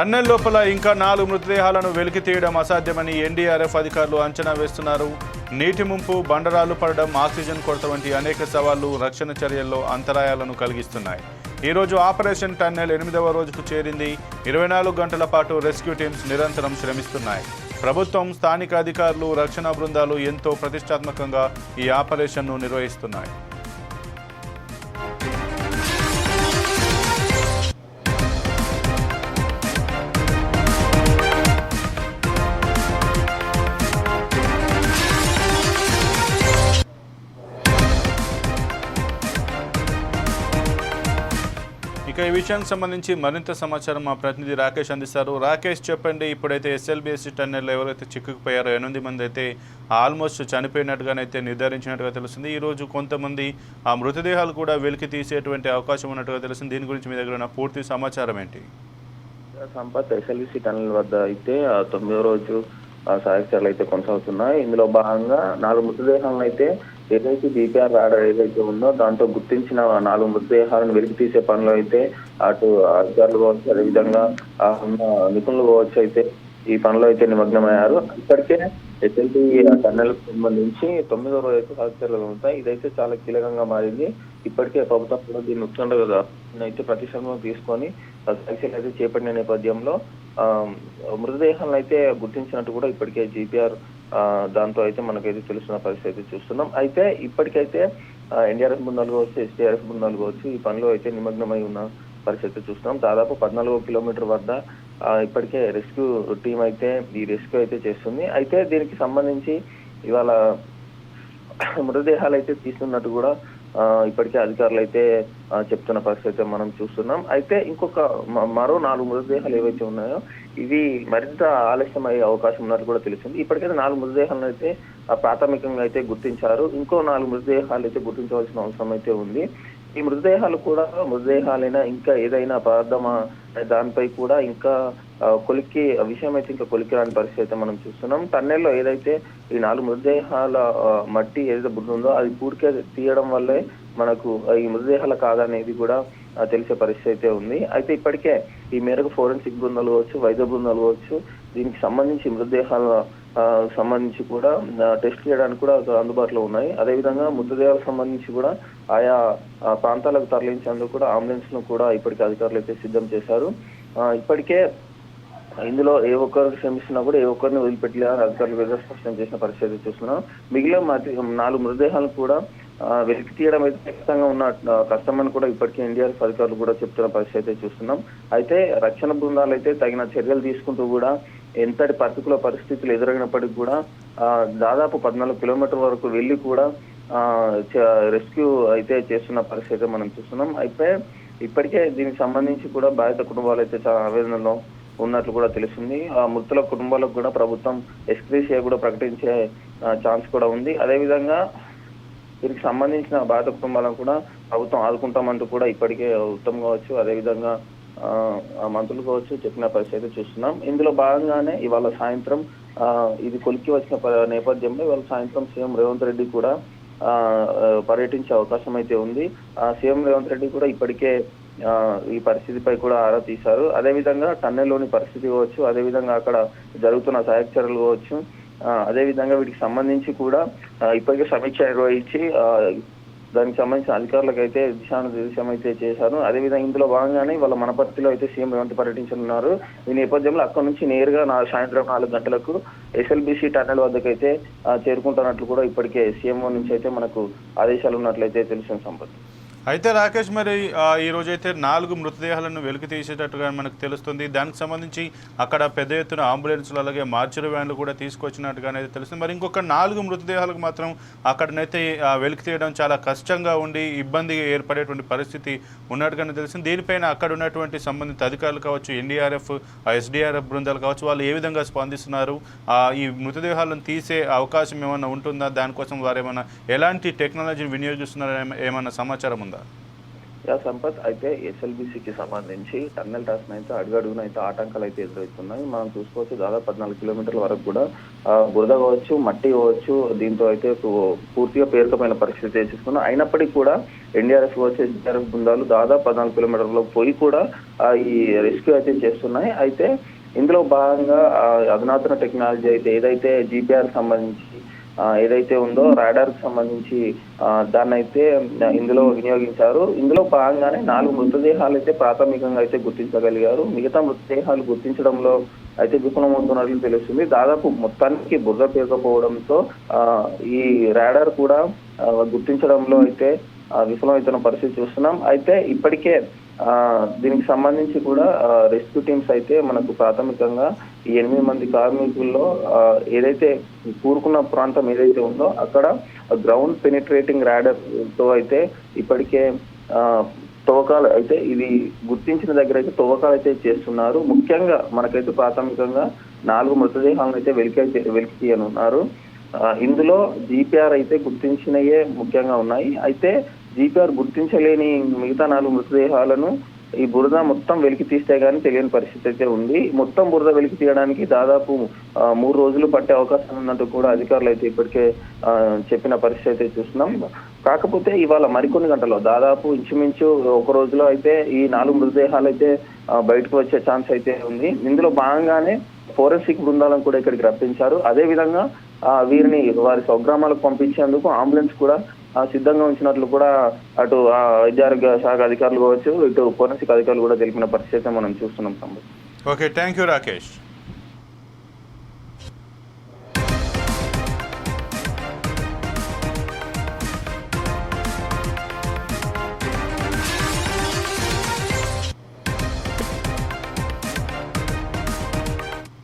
Tunnel లోపల ఇంకా నాలుగు మృతదేహాలను వెలికి తీయడం అసాధ్యమని ఎన్డీఆర్ఎఫ్ అధికారులు అంచనా వేస్తున్నారు. నీటి ముంపు బండరాలు పడడం ఆక్సిజన్ కొరత వంటి అనేక సవాళ్ళు రక్షణ చర్యల్లో అంతరాయాలను కలిగిస్తున్నాయి. ఈ రోజు ఆపరేషన్ టన్నెల్ ఎనిమిదవ రోజుకు చేరింది. ఇరవై నాలుగు గంటల పాటు రెస్క్యూ టీమ్స్ నిరంతరం శ్రమిస్తున్నాయి. ప్రభుత్వం స్థానిక అధికారులు రక్షణ బృందాలు ఎంతో ప్రతిష్టాత్మకంగా ఈ ఆపరేషన్ను నిర్వహిస్తున్నాయి. ఇక ఈ విషయానికి సంబంధించి మరింత సమాచారం మా ప్రతినిధి రాకేష్ అందిస్తారు. రాకేష్ చెప్పండి ఇప్పుడైతే ఎస్ఎల్బిఎస్సి టన్నెల్లో ఎవరైతే చిక్కుకుపోయారో ఎనిమిది మంది అయితే ఆల్మోస్ట్ చనిపోయినట్టుగానైతే నిర్ధారించినట్టుగా తెలుస్తుంది. ఈరోజు కొంతమంది ఆ మృతదేహాలు కూడా వెలికి తీసేటువంటి అవకాశం ఉన్నట్టుగా తెలుస్తుంది. దీని గురించి మీ దగ్గర ఉన్న పూర్తి సమాచారం ఏంటి? సంపత్ ఎస్ఎల్బిసి టనల్ వద్ద అయితే ఆ తొమ్మిదో రోజు ఆ అయితే కొనసాగుతున్నాయి. ఇందులో భాగంగా నాలుగు మృతదేహాలను అయితే ఏదైతే బీపీఆర్ రాడర్ ఏదైతే ఉందో దాంతో గుర్తించిన నాలుగు మృతదేహాలను వెలికి తీసే పనులు అయితే అటు అధికారులు కావచ్చు అదేవిధంగా ఉన్న నిపుణులు కావచ్చు అయితే ఈ పనిలో అయితే నిమగ్నమయ్యారు. ఇప్పటికే ఎస్ఎల్టీ టన్నెల్ సంబంధించి తొమ్మిదో రోజు అయితే సహాయక ఉంటాయి ఇదైతే చాలా కీలకంగా మారింది. ఇప్పటికే ప్రభుత్వం కూడా దీన్ని ఉత్కంఠగా అయితే ప్రతిష్టంభం తీసుకొని పరీక్షలు అయితే చేపట్టిన నేపథ్యంలో మృతదేహాలను అయితే గుర్తించినట్టు కూడా ఇప్పటికే జీపీఆర్ దాంతో అయితే మనకైతే తెలుస్తున్న పరిస్థితి అయితే చూస్తున్నాం. అయితే ఇప్పటికైతే ఎన్డీఆర్ఎఫ్ బృందాలు కావచ్చు ఎస్డీఆర్ఎఫ్ బృందాలు కావచ్చు ఈ పనిలో అయితే నిమగ్నమై ఉన్న పరిస్థితి చూస్తున్నాం. దాదాపు పద్నాలుగు కిలోమీటర్ వద్ద ఇప్పటికే రెస్క్యూ టీం అయితే ఈ రెస్క్యూ అయితే చేస్తుంది. అయితే దీనికి సంబంధించి ఇవాళ మృతదేహాలు అయితే తీస్తున్నట్టు కూడా ఇప్పటికే అధికారులు అయితే చెప్తున్న పరిస్థితి అయితే మనం చూస్తున్నాం. అయితే ఇంకొక మ- మరో నాలుగు మృతదేహాలు ఏవైతే ఉన్నాయో ఇవి మరింత ఆలస్యం అయ్యే అవకాశం ఉన్నట్లు కూడా తెలిసింది ఇప్పటికైతే నాలుగు మృతదేహాలను అయితే ఆ, ప్రాథమికంగా అయితే గుర్తించారు. ఇంకో నాలుగు మృతదేహాలు అయితే గుర్తించవలసిన అవసరం అయితే ఉంది. ఈ మృతదేహాలు కూడా మృతదేహాలైనా ఇంకా ఏదైనా పదార్థమా అనే దానిపై కూడా ఇంకా కొలిక్కి విషయం అయితే ఇంకా కొలిక్కి రాని పరిస్థితి అయితే మనం చూస్తున్నాం. టన్నెల్లో ఏదైతే ఈ నాలుగు మృతదేహాల మట్టి ఏదైతే బుద్ధి ఉందో అది పూర్తిగా తీయడం వల్లే మనకు ఈ మృతదేహాల కాదనేది కూడా తెలిసే పరిస్థితి అయితే ఉంది. అయితే ఇప్పటికే ఈ మేరకు ఫోరెన్సిక్ బృందాలు కావచ్చు వైద్య బృందాలు కావచ్చు దీనికి సంబంధించి మృతదేహాల సంబంధించి కూడా టెస్ట్ చేయడానికి కూడా అందుబాటులో ఉన్నాయి. అదేవిధంగా మృతదేహాలకు సంబంధించి కూడా ఆయా ప్రాంతాలకు తరలించేందుకు కూడా అంబులెన్స్ను కూడా ఇప్పటికే అధికారులు అయితే సిద్ధం చేశారు. ఇప్పటికే ఇందులో ఏ ఒక్కరికి శ్రమిస్తున్నా కూడా ఏ ఒక్కరిని వదిలిపెట్టలే అని అధికారులు కూడా స్పష్టం చేసిన పరిస్థితి చూస్తున్నాం. మిగిలిన నాలుగు మృతదేహాలు కూడా వెలికి తీయడం అయితే ఖచ్చితంగా ఉన్న ఆ, కష్టమని కూడా ఇప్పటికే ఎన్డీఆర్ఎఫ్ అధికారులు కూడా చెప్తున్న పరిస్థితి అయితే చూస్తున్నాం. అయితే రక్షణ బృందాలు అయితే తగిన చర్యలు తీసుకుంటూ కూడా ఎంతటి ప్రతికూల పరిస్థితులు ఎదురైనప్పటికీ కూడా దాదాపు పద్నాలుగు కిలోమీటర్ వరకు వెళ్ళి కూడా చ- రెస్క్యూ అయితే చేస్తున్న పరిస్థితి అయితే మనం చూస్తున్నాం. అయితే ఇప్పటికే దీనికి సంబంధించి కూడా బాధిత కుటుంబాలు అయితే చాలా ఆవేదనలో ఉన్నట్లు కూడా తెలిసింది ఆ మృతుల కుటుంబాలకు కూడా ప్రభుత్వం ఎస్క్రీసియా కూడా ప్రకటించే ఛాన్స్ కూడా ఉంది. అదేవిధంగా దీనికి సంబంధించిన బాధ కుటుంబాలను కూడా ప్రభుత్వం ఆదుకుంటామంటూ కూడా ఇప్పటికే ఉత్తమ్ కావచ్చు అదేవిధంగా ఆ, మంత్రులు కావచ్చు చెప్పిన పరిస్థితి అయితే చూస్తున్నాం. ఇందులో భాగంగానే ఇవాళ సాయంత్రం ఇది కొలికి వచ్చిన ప- నేపథ్యంలో ఇవాళ సాయంత్రం సీఎం రేవంత్ రెడ్డి కూడా పర్యటించే అవకాశం అయితే ఉంది. ఆ సీఎం రేవంత్ రెడ్డి కూడా ఇప్పటికే ఈ పరిస్థితిపై కూడా ఆరా తీశారు. అదేవిధంగా టన్నెల్లోని పరిస్థితి కావచ్చు అదేవిధంగా అక్కడ జరుగుతున్న సహాయక చర్యలు కావచ్చు అదేవిధంగా వీటికి సంబంధించి కూడా ఇప్పటికే సమీక్ష నిర్వహించి దానికి సంబంధించిన అధికారులకు అయితే దిశానిర్దేశం అయితే చేశారు. అదేవిధంగా ఇందులో భాగంగానే వాళ్ళ మనపర్తిలో అయితే సీఎం రేవంత్ పర్యటించనున్నారు. ఈ నేపథ్యంలో అక్కడ నుంచి నేరుగా నా సాయంత్రం నాలుగు గంటలకు ఎస్ఎల్బిసి టన్నెల్ వద్దకు అయితే చేరుకుంటున్నట్లు కూడా ఇప్పటికే సీఎంఓ నుంచి అయితే మనకు ఆదేశాలు ఉన్నట్లయితే తెలిసిన సంపత్ అయితే రాకేష్ మరి ఈరోజు అయితే నాలుగు మృతదేహాలను వెలికి తీసేటట్టుగా మనకు తెలుస్తుంది. దానికి సంబంధించి అక్కడ పెద్ద ఎత్తున అంబులెన్స్లు అలాగే మార్చురీ వ్యాన్లు కూడా తీసుకొచ్చినట్టుగా అయితే తెలుస్తుంది. మరి ఇంకొక నాలుగు మృతదేహాలకు మాత్రం అక్కడనైతే వెలికి తీయడం చాలా కష్టంగా ఉండి ఇబ్బంది ఏర్పడేటువంటి పరిస్థితి ఉన్నట్టుగానే తెలిసింది దీనిపైన అక్కడ ఉన్నటువంటి సంబంధిత అధికారులు కావచ్చు ఎన్డీఆర్ఎఫ్ ఎస్డీఆర్ఎఫ్ బృందాలు కావచ్చు వాళ్ళు ఏ విధంగా స్పందిస్తున్నారు? ఈ మృతదేహాలను తీసే అవకాశం ఏమైనా ఉంటుందా? దానికోసం వారు ఏమైనా ఎలాంటి టెక్నాలజీని వినియోగిస్తున్నారో ఏమైనా సమాచారం ఉందా? యా సంపత్ అయితే ఎస్ఎల్బిసికి సంబంధించి టన్నెల్ రాసిన అయితే అడుగడుగున అయితే ఆటంకాలు అయితే ఎదురవుతున్నాయి. మనం చూసుకోవచ్చు దాదాపు పద్నాలుగు కిలోమీటర్ల వరకు కూడా బురద కావచ్చు మట్టి కావచ్చు దీంతో అయితే పూర్తిగా పేరుకపోయిన పరిస్థితి చేసేసుకున్నాం అయినప్పటికీ కూడా ఎన్డీఆర్ఎఫ్ కావచ్చు ఎన్డీఆర్ఎఫ్ బృందాలు దాదాపు పద్నాలుగు కిలోమీటర్ల పోయి కూడా ఈ రెస్క్యూ అయితే చేస్తున్నాయి. అయితే ఇందులో భాగంగా అధునాతన టెక్నాలజీ అయితే ఏదైతే జీపీఆర్ సంబంధించి ఏదైతే ఉందో రాడార్కి సంబంధించి దాన్ని అయితే ఇందులో వినియోగించారు. ఇందులో భాగంగానే నాలుగు మృతదేహాలు అయితే ప్రాథమికంగా అయితే గుర్తించగలిగారు. మిగతా మృతదేహాలు గుర్తించడంలో అయితే విఫలమవుతున్నట్లు తెలుస్తుంది. దాదాపు మొత్తానికి బుర్ర పేరుకపోవడంతో ఆ, ఈ రాడార్ కూడా గుర్తించడంలో అయితే విఫలమవుతున్న పరిస్థితి చూస్తున్నాం. అయితే ఇప్పటికే దీనికి సంబంధించి కూడా రెస్క్యూ టీమ్స్ అయితే మనకు ప్రాథమికంగా ఈ ఎనిమిది మంది కార్మికుల్లో ఏదైతే కూరుకున్న ప్రాంతం ఏదైతే ఉందో అక్కడ గ్రౌండ్ పెనిట్రేటింగ్ రాడర్తో అయితే ఇప్పటికే తవ్వకాలు అయితే ఇది గుర్తించిన దగ్గర అయితే తవ్వకాలు అయితే చేస్తున్నారు. ముఖ్యంగా మనకైతే ప్రాథమికంగా నాలుగు మృతదేహాలను అయితే వెలికి వెలికి తీయనున్నారు ఉన్నారు ఇందులో జీపీఆర్ అయితే గుర్తించినయే ముఖ్యంగా ఉన్నాయి. అయితే జీపీఆర్ గుర్తించలేని మిగతా నాలుగు మృతదేహాలను ఈ బురద మొత్తం వెలికి తీస్తే గానీ తెలియని పరిస్థితి అయితే ఉంది. మొత్తం బురద వెలికి తీయడానికి దాదాపు మూడు రోజులు పట్టే అవకాశం ఉన్నట్టు కూడా అధికారులు అయితే ఇప్పటికే చెప్పిన పరిస్థితి అయితే చూస్తున్నాం. కాకపోతే ఇవాళ మరికొన్ని గంటల్లో దాదాపు ఇంచుమించు ఒక రోజులో అయితే ఈ నాలుగు మృతదేహాలు అయితే బయటకు వచ్చే ఛాన్స్ అయితే ఉంది. ఇందులో భాగంగానే ఫోరెన్సిక్ బృందాలను కూడా ఇక్కడికి రప్పించారు. అదే విధంగా వీరిని వారి స్వగ్రామాలకు పంపించేందుకు అంబులెన్స్ కూడా సిద్ధంగా ఉంచినట్లు కూడా అటు ఆ, వైద్య శాఖ అధికారులు కావచ్చు ఇటు ఫోరెన్సిక్ అధికారులు కూడా తెలిపిన పరిస్థితి మనం చూస్తున్నాం ఓకే థ్యాంక్ యూ రాకేష్.